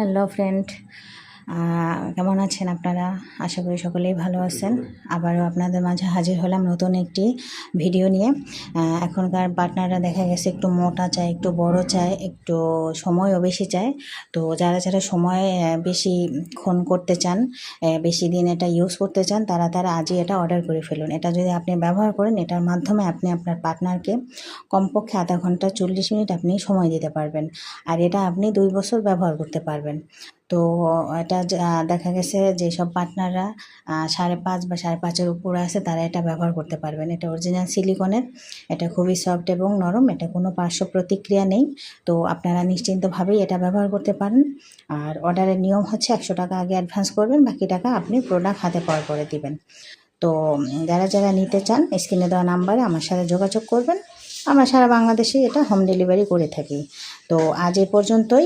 Hello friend কেমন আছেন আপনারা? আশা করি সকলেই ভালো আছেন। আবারও আপনাদের মাঝে হাজির হলাম নতুন একটি ভিডিও নিয়ে। এখনকার পার্টনাররা দেখা গেছে একটু মোটা চায় একটু বড় চায় একটু সময়ও বেশি চায়। তো যারা যারা সময় বেশি ক্ষণ করতে চান বেশি দিন এটা ইউজ করতে চান তারা তারা আজই এটা অর্ডার করে ফেলুন। এটা যদি আপনি ব্যবহার করেন এটার মাধ্যমে আপনি আপনার পার্টনারকে কমপক্ষে আধা ঘণ্টা চল্লিশ মিনিট আপনি সময় দিতে পারবেন। আর এটা আপনি দুই বছর ব্যবহার করতে পারবেন। তো এটা দেখা গেছে যেসব পার্টনাররা সাড়ে পাঁচ বা সাড়ে পাঁচের উপরে আছে, তারা এটা ব্যবহার করতে পারবেন। এটা অরিজিনাল সিলিকনের এটা খুবই সফট এবং নরম, এটা কোনো পার্শ্ব প্রতিক্রিয়া নেই। তো আপনারা নিশ্চিন্তভাবেই এটা ব্যবহার করতে পারেন। আর অর্ডারের নিয়ম হচ্ছে একশো টাকা আগে অ্যাডভান্স করবেন, বাকি টাকা আপনি প্রোডাক্ট হাতে পাওয়ার পরে দিবেন। তো যারা যারা নিতে চান স্ক্রিনে দেওয়া নাম্বারে আমার সাথে যোগাযোগ করবেন। আমরা সারা বাংলাদেশে এটা হোম ডেলিভারি করে থাকি। তো আজ এ পর্যন্তই।